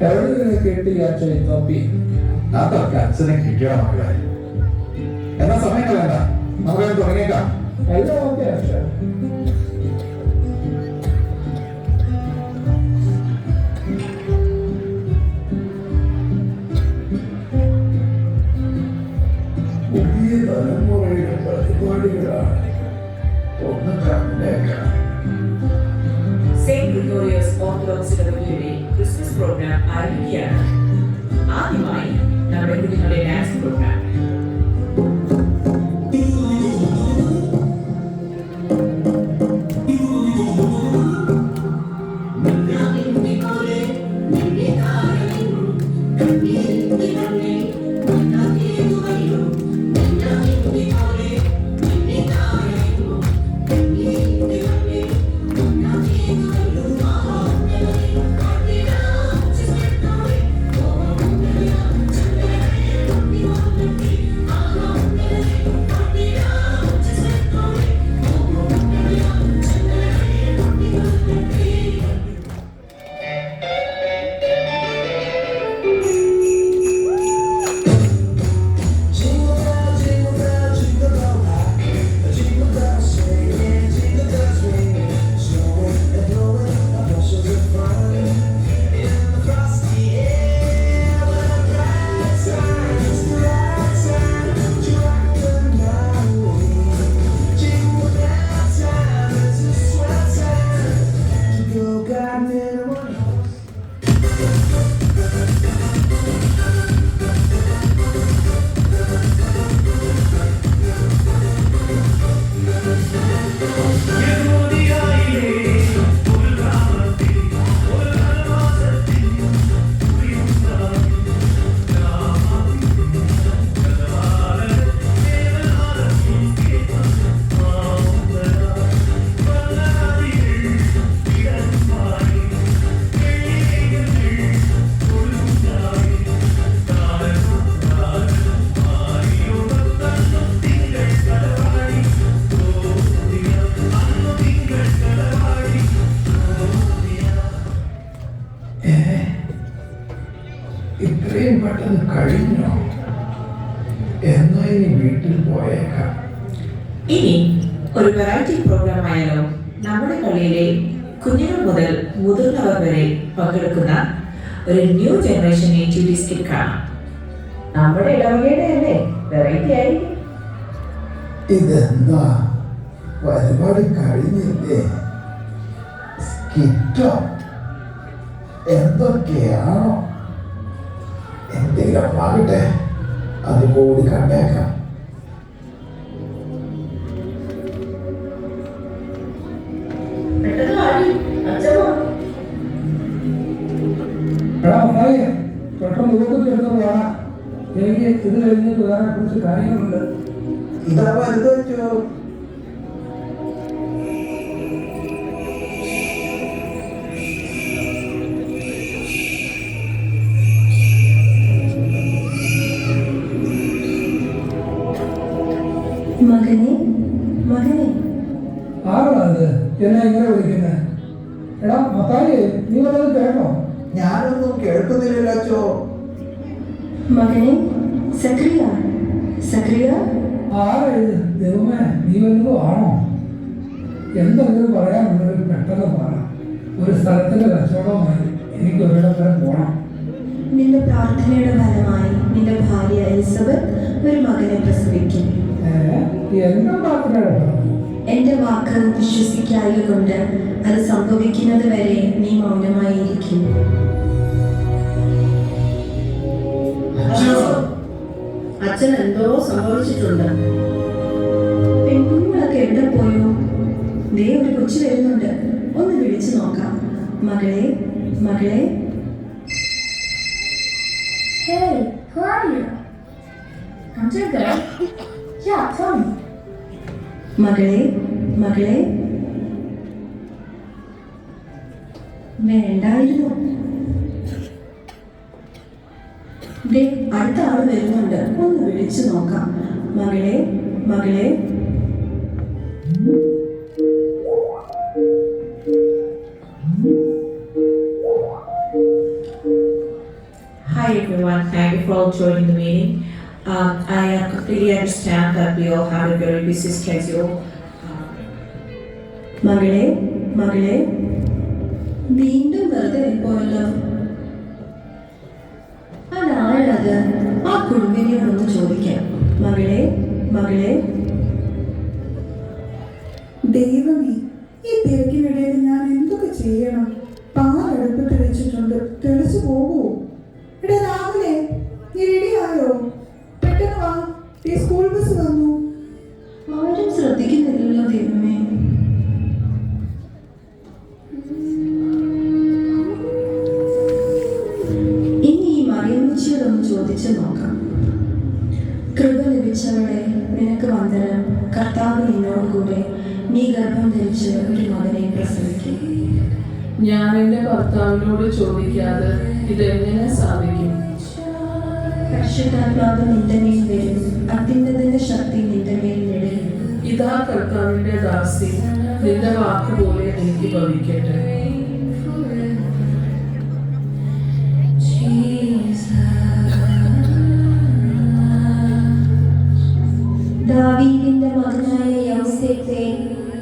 എവിടെ കേട്ട് ഞാൻ അച്ഛൻ തൊപ്പി അതൊക്കെ അച്ഛനെ കിട്ടിയ മക്കളെ? എന്നാ സമയം കളയണ്ട. നമുക്ക് തുടങ്ങിയേക്കാം. എല്ലാം ഓക്കെ പുതിയ തലമുറയുടെ പരിപാടികളാണ്. ഒന്ന് കണ്ടേക്കാം. ഓർത്തഡോക്സ് ഇടവകയുടെ ക്രിസ്മസ് പ്രോഗ്രാം ആരംഭിക്കുകയാണ് ആദ്യമായി നമ്മുടെ കുഞ്ഞുങ്ങളുടെ പ്രോഗ്രാം നമ്മുടെ പള്ളിയിലെ കുഞ്ഞുങ്ങൾ മുതൽ മുതിർന്നവർ വരെ പങ്കെടുക്കുന്ന ഒരു ന്യൂ ജനറേഷൻ നേറ്റീവ് സ്കിറ്റ് കാണാം. നമ്മുടെ ഇടവകയുടെ അല്ലേ വെറൈറ്റി ആയിരിക്കും. ഇതെന്താ? പരിപാടി കഴിഞ്ഞില്ലേ? സ്കിറ്റോ എന്തൊക്കെയാണോ? എന്തെങ്കിലും ആകട്ടെ അത് കൂടി കണ്ടേക്കാം. പെട്ടെന്ന് ഊക്കത്തിൽ എടുത്ത് പോകണം എനിക്ക് ഇത് കഴിഞ്ഞിട്ട് വേറെ കുറച്ച് കാര്യങ്ങളുണ്ട്. ഇതാ എന്ത് വെച്ചോ. മകനെ മകനെ. ആരാ എന്നെ ഇങ്ങനെ വിളിക്കുന്നത് എടാ മത്തായി നീ വല്ലതും കേട്ടോ ഞാനൊന്നും കേൾക്കുന്നില്ലല്ലോ അച്ചോ. മകനെ സക്രിയ സക്രിയ. ആരാ ദൈവമേ നീ വല്ലതും ആണോ? എന്തെങ്കിലും പറയാനുള്ളത് പെട്ടെന്ന് പറ. ഒരു സ്ഥലത്തിന്റെ കച്ചവടമായി എനിക്ക് ഒരിടം പോണം. നിന്റെ പ്രാർത്ഥനയുടെ ഫലമായി നിന്റെ ഭാര്യ എലിസബത്ത് ഒരു മകനെ പ്രസവിക്കും. എന്താ പ്രാർത്ഥനയുടെ ഫലം? എന്റെ വാക്ക് വിശ്വസിക്കായ കൊണ്ട് അത് സംഭവിക്കുന്നത് വരെ നീ മൗനമായിരിക്കും അച്ഛൻ എന്തോ സംഭവിച്ചിട്ടുണ്ട് പെൺകുഞ്ഞുങ്ങളൊക്കെ എവിടെ പോയോ ദേ ഒരു കൊച്ചു വരുന്നുണ്ട് ഒന്ന് വിളിച്ചു നോക്കാം മകളെ മകളെ Hey, who are you? I'm Jacob. girl. Yeah, tell me. മകളെ മകളെ. വേണ്ടായിരുന്നു. അടുത്ത ആൾ വരുന്നുണ്ട്. ഒന്ന് വിളിച്ചു നോക്കാം. മകളെ മകളെ. Hi everyone. Thank you for joining the meeting. Um, I uh, completely understand that we all have a very busy schedule. Um, മകളെ മകളെ വീണ്ടും വെറുതെ പോയല്ലോ അതാരത് ആ കുടുംബിനോടൊന്ന് ചോദിക്കാം മകളെ മകളെ കൃപ ലഭിച്ചവളെ നിനക്ക് വന്ദനം കർത്താവ് നിന്നോട് കൂടെ നീ ഗർഭം ധരിച്ച് ഒരു മകനെ പ്രസവിക്കും. ഞാൻ എന്റെ ഭർത്താവിനോട് ചോദിക്കാതെ ഇതെങ്ങനെ സാധിക്കും? പരിശുദ്ധാത്മാവ് നിന്റെ മേൽ വരും. അത്യുന്നതിന്റെ ശക്തി നിന്റെ മേൽ നിഴലും ഇതാ കർത്താവിന്റെ ദാസി. നിന്റെ വാക്കുപോലെ എനിക്ക് ഭവിക്കട്ടെ. ദാവീദിന്റെ മകനായ യൗസേപ്പെ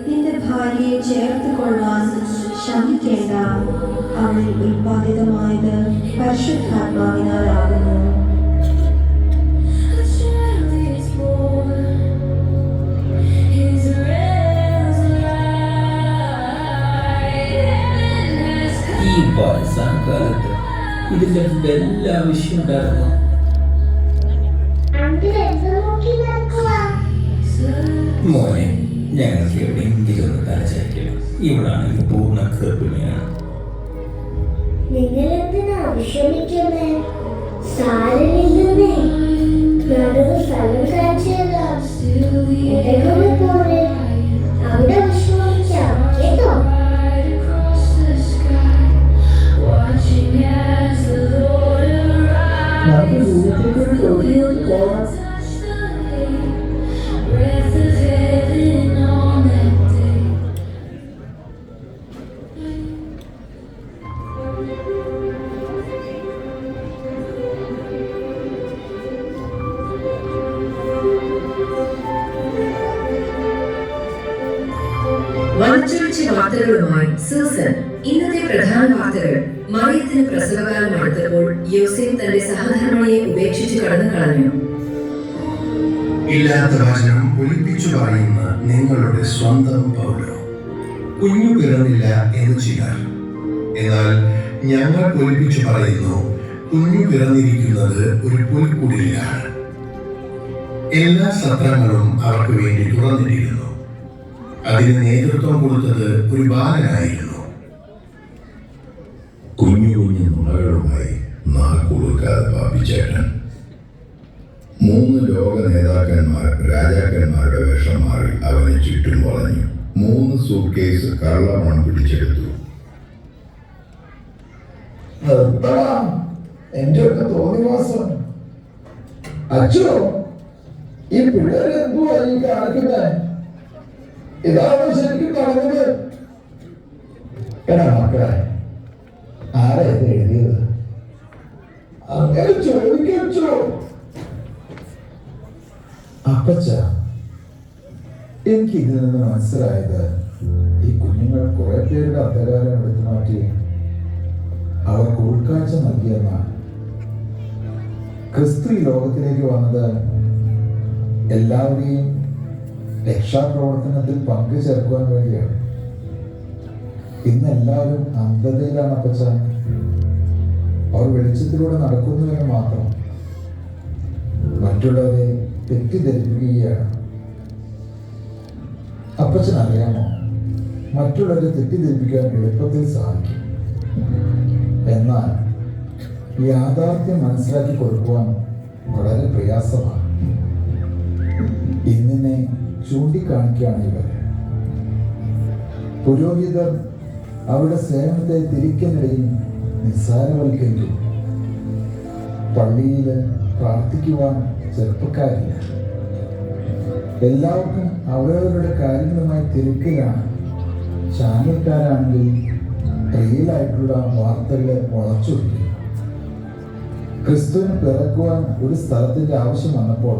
നിന്റെ ഭാര്യയെ ചേർത്ത് കൊള്ളാൻ ശ്രമിക്കേണ്ട അവളിൽ ഉൽപ്പാദിതമായത് പരിശുദ്ധാത്മാവിനാലാകുന്നു ഈ വയസ്സാകാലത്ത് ഇതിന്റെ വല്ല ആവശ്യമുണ്ടായിരുന്നു അങ്കിൾ മോനെ ഞങ്ങൾക്ക് എവിടെയെങ്കിലും ഒന്ന് തലചായ്ക്കണം ഇവളാണെങ്കിൽ പൂർണ ഗർഭിണിയാണ്. നിങ്ങൾ എന്തിനാ വിഷമിക്കുന്നേ? സാരമില്ലെന്നേ. ഇന്നത്തെ പ്രധാന വാർത്തകൾ. മറിയത്തിന് പ്രസവകാലം അടുത്തപ്പോൾ യോസേഫ് തന്റെ സഹധർമ്മിണിയെ ഉപേക്ഷിച്ച് കടന്നു കളഞ്ഞു. ഇല്ലാത്ത വചനം ഒലിപ്പിച്ചു പറയുന്ന നിങ്ങളുടെ സ്വന്തം പൗരോ കുഞ്ഞു പിറന്നില്ല എന്ന് ചിലർ. എന്നാൽ ഞങ്ങൾ ഒലിപ്പിച്ചു പറയുന്നു കുഞ്ഞു പിറന്നിരിക്കുന്നത് ഒരു പുൽക്കുടിയിലാണ് എല്ലാ സത്രങ്ങളും അവർക്ക് വേണ്ടി തുറന്നിട്ടിരുന്നു അതിന് നേതൃത്വം കൊടുത്തത് ഒരു ബാലനായിരുന്നു. കുഞ്ഞു കുഞ്ഞു നുണകളുമായി നാക്കുളുക്കാതെ പാപ്പിച്ചേട്ടൻ മൂന്ന് ലോക നേതാക്കന്മാർ രാജാക്കന്മാരുടെ വേഷം മാറി അവനെ ചുറ്റും വളഞ്ഞു. മൂന്ന് സൂട്ട്കേസ് കള്ളമണം പിടിച്ചെടുത്തു. എന്റെ അച്ഛോ ഈ പിള്ളേരെ എന്തുവാ ഈ കാണിക്കുന്നേ? ഇതാണ് ശരിക്കും പറഞ്ഞത്. എടാ മക്കളെ ആരാ ഇത് എഴുതിയത്? അങ്ങനെ ചോദിക്കോ അപ്പച്ച എനിക്ക് ഇതിൽ നിന്ന് മനസ്സിലായത് ഈ കുഞ്ഞുങ്ങൾ കുറെ പേരുടെ അന്ധകാരം എടുത്തു മാറ്റി അവർക്ക് ഉൾക്കാഴ്ച നൽകിയെന്നാണ് ക്രിസ്തു ലോകത്തിലേക്ക് വന്നത് എല്ലാവരെയും രക്ഷാപ്രവർത്തനത്തിൽ പങ്കുചേർക്കുവാൻ വേണ്ടിയാണ്. ഇന്ന് എല്ലാവരും അന്ധതയിലാണ് അപ്പച്ച അവർ വെളിച്ചത്തിലൂടെ നടക്കുന്നു എന്ന് മാത്രം. മറ്റുള്ളവരെ തെറ്റിദ്ധരിപ്പിക്കുകയാണ്. അപ്പച്ചൻ അറിയാമോ? മറ്റുള്ളവരെ തെറ്റിദ്ധരിപ്പിക്കാൻ എളുപ്പത്തിൽ സാധിക്കും. എന്നാൽ യാഥാർത്ഥ്യം മനസ്സിലാക്കി കൊടുക്കുവാൻ വളരെ പ്രയാസമാണ്. ഇന്നിനെ ചൂണ്ടിക്കാണിക്കുകയാണ് ഇവർ. പുരോഹിതർ അവരുടെ സേവനത്തെ തിരിക്കാനിടയിൽ നിസ്സാരവൽക്കരിക്കും. പള്ളിയിൽ പ്രാർത്ഥിക്കുവാൻ ചെറുപ്പക്കാരില്ല. എല്ലാവർക്കും അവരവരുടെ കാര്യങ്ങളുമായി തിരക്കിലാണ്. ചാനൽക്കാരാണെങ്കിൽ റിയലായിട്ടുള്ള വാർത്തകൾ വളച്ചു ക്രിസ്തുവിന് പിറക്കുവാൻ ഒരു സ്ഥലത്തിന്റെ ആവശ്യം വന്നപ്പോൾ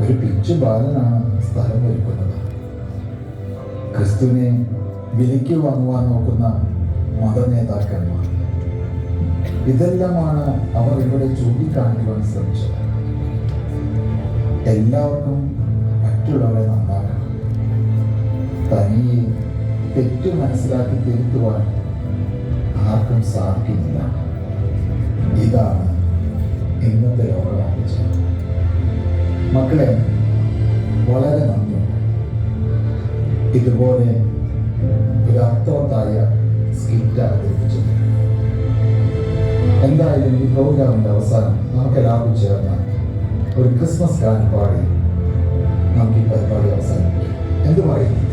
ഒരു പിച്ചു ബാലനാണ് സ്ഥലം ഒരുക്കുന്നത്. ക്രിസ്തുവിനെ വിലയ്ക്ക് വാങ്ങുവാൻ നോക്കുന്ന മതനേതാക്കന്മാർ. ഇതെല്ലാമാണ് അവർ ഇവിടെ ചൂണ്ടിക്കാണിക്കുവാൻ ശ്രമിച്ചത്. എല്ലാവർക്കും മറ്റുള്ളവരെ നന്നാക്കണം. തനിയെ തെറ്റ് മനസ്സിലാക്കി തിരുത്തുവാൻ ആർക്കും സാധിക്കുന്നില്ല. ഇതാണ് ഇന്നത്തെ ലോകമാപ്പിച്ചത് മക്കളെ വളരെ നന്ദി. ഇതുപോലെ ഒരു അർത്ഥവത്തായ സ്കിറ്റ് അവതരിപ്പിച്ചത് എന്തായാലും ഈ പ്രോഗ്രാമിന്റെ അവസാനം നമുക്ക് എല്ലാവർക്കും ചേർന്ന ഒരു ക്രിസ്മസ് ഗാനം പാടി നമുക്ക് ഈ പരിപാടി അവസാനിപ്പിക്കും. എന്ത് പറയുന്നു